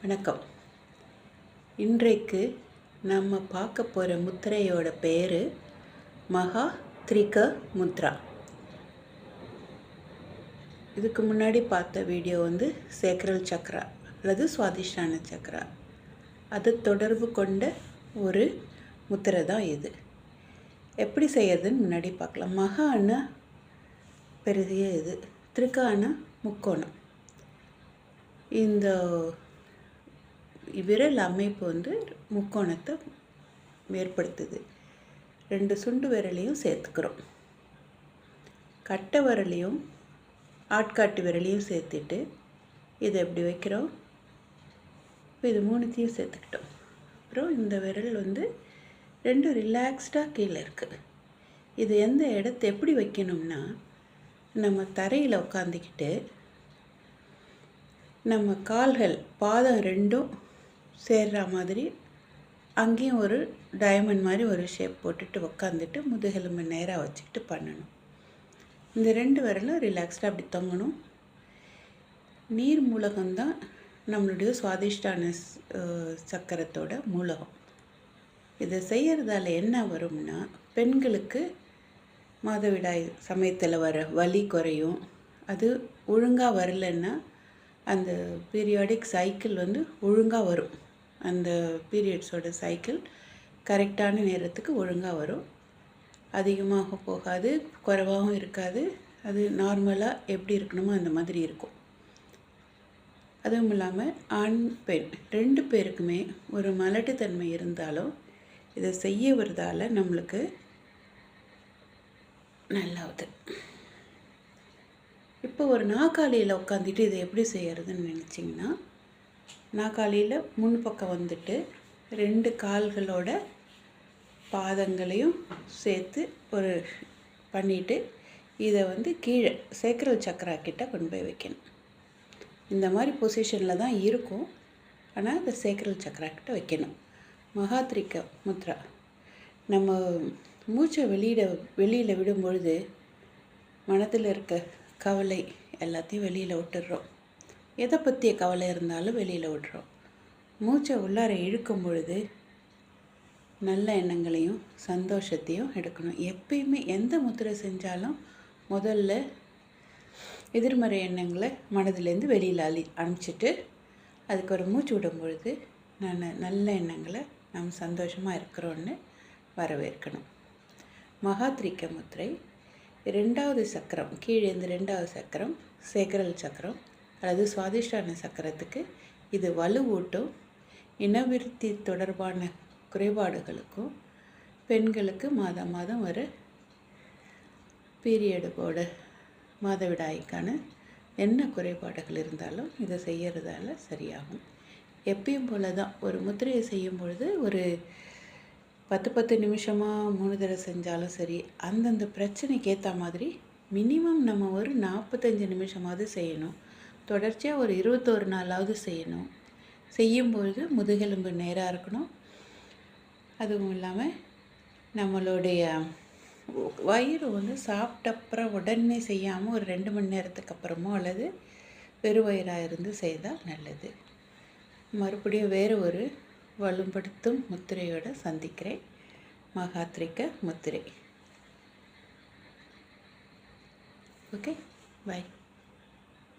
வணக்கம். இன்றைக்கு நம்ம பார்க்க போகிற முத்திரையோட பேர் மகா திரிக முத்ரா. இதுக்கு முன்னாடி பார்த்த வீடியோ வந்து சேக்கரல் சக்ரா அல்லது சுவாதிஷ்டான சக்ரா. அது தொடர்பு கொண்ட ஒரு முத்திரை தான் இது. எப்படி செய்யறதுன்னு முன்னாடி பார்க்கலாம். மகான்னா பெரிய இது. திரிகானா முக்கோணம். இந்த விரல் அமைப்பு வந்து முக்கோணத்தை ஏற்படுத்துது ரெண்டு சுண்டு விரலையும் சேர்த்துக்கிறோம். கட்டை விரலையும் ஆட்காட்டு விரலையும் சேர்த்துட்டு இதை எப்படி வைக்கிறோம்? இப்போ இது மூணுத்தையும் சேர்த்துக்கிட்டோம். அப்புறம் இந்த விரல் வந்து ரெண்டும் ரிலாக்ஸ்டாக கீழே இருக்குது இது எந்த இடத்த எப்படி வைக்கணும்னா நம்ம தரையில் உட்காந்துக்கிட்டு நம்ம கால்கள் பாதம் ரெண்டும் சேர்ற மாதிரி அங்கேயும் ஒரு டைமண்ட் மாதிரி ஒரு ஷேப் போட்டுட்டு உக்காந்துட்டு முதுகெலும்பு நேராக வச்சுக்கிட்டு பண்ணணும். இந்த ரெண்டு விரலும் ரிலாக்ஸ்டாக அப்படி தொங்கணும். நீர் மூலகம்தான் நம்மளுடைய சுவாதிஷ்டான சக்கரத்தோட மூலகம். இதை செய்கிறதால என்ன வரும்னா பெண்களுக்கு மாதவிடாய் சமயத்தில் வர வலி குறையும். அது ஒழுங்காக வரலன்னா அந்த பீரியாடிக் சைக்கிள் வந்து ஒழுங்காக வரும். அந்த பீரியட்ஸோட சைக்கிள் கரெக்டான நேரத்துக்கு ஒழுங்காக வரும். அதிகமாக போகாது குறைவாகவும் இருக்காது. அது நார்மலாக எப்படி இருக்கணுமோ அந்த மாதிரி இருக்கும். அதுவும் இல்லாமல் ஆண் பெண் ரெண்டு பேருக்குமே ஒரு மலட்டுத்தன்மை இருந்தாலும் இதை செய்ய வரதால் நம்மளுக்கு நல்லாவுது. இப்போ ஒரு நாக்காளியில் உட்காந்துட்டு இதை எப்படி செய்கிறதுன்னு நினச்சிங்கன்னா நான் காலையில் முன் பக்கம் வந்துட்டு ரெண்டு கால்களோட பாதங்களையும் சேர்த்து ஒரு பண்ணிவிட்டு இதை வந்து கீழே சேக்கரல் சக்கரா கிட்ட கொண்டு போய் வைக்கணும். இந்த மாதிரி பொசிஷனில் தான் இருக்கும். ஆனால் இந்த சேக்கரல் சக்கரா கிட்ட வைக்கணும். மகாத்ரிக்க முத்ரா. நம்ம மூச்சை வெளியிட வெளியில் விடும்பொழுது மனதில் இருக்க கவலை எல்லாத்தையும் வெளியில் விட்டுடுறோம். எதை பற்றிய கவலை இருந்தாலும் வெளியில் விடுறோம் மூச்சை உள்ளார இழுக்கும் பொழுது நல்ல எண்ணங்களையும் சந்தோஷத்தையும் எடுக்கணும். எப்பயுமே எந்த முத்திரை செஞ்சாலும் முதல்ல எதிர்மறை எண்ணங்களை மனதிலேருந்து வெளியில் அழி அனுப்பிச்சிட்டு அதுக்கு ஒரு மூச்சு விடும் பொழுது நான் நல்ல எண்ணங்களை நாம் சந்தோஷமாக இருக்கிறோன்னு வரவேற்கணும். மகாத்ரிக்க முத்திரை ரெண்டாவது சக்கரம் கீழே இந்த ரெண்டாவது சக்கரம் சேகரல் சக்கரம் அல்லது சுவாதிஷ்டான சக்கரத்துக்கு இது வலுவூட்டும் இனவிருத்தி தொடர்பான குறைபாடுகளுக்கும் பெண்களுக்கு மாதம் மாதம் ஒரு பீரியடு போடு மாதவிடாய்க்கான என்ன குறைபாடுகள் இருந்தாலும் இதை செய்கிறதால சரியாகும். எப்பயும் போல தான் ஒரு முத்திரையை செய்யும் பொழுது ஒரு பத்து பத்து நிமிஷமாக மூணு தடவை செஞ்சாலும் சரி அந்தந்த பிரச்சனைக்கு ஏற்ற மாதிரி மினிமம் நம்ம ஒரு நாற்பத்தஞ்சு நிமிஷமாவது செய்யணும். தொடர்ச்சியாக ஒரு இருபத்தோரு நாளாவது செய்யணும். செய்யும்பொழுது முதுகெலும்பு நேராக இருக்கணும். அதுவும் இல்லாமல் நம்மளுடைய வயிறு வந்து சாப்பிட்டப்புறம் உடனே செய்யாமல் ஒரு ரெண்டு மணி நேரத்துக்கு அப்புறமோ அல்லது பெருவயிறாக இருந்து செய்தால் நல்லது. மறுபடியும் வேறு ஒரு வலுப்படுத்தும் முத்திரையோடு சந்திக்கிறேன். மகாத்திரிக்க முத்திரை. Okay bye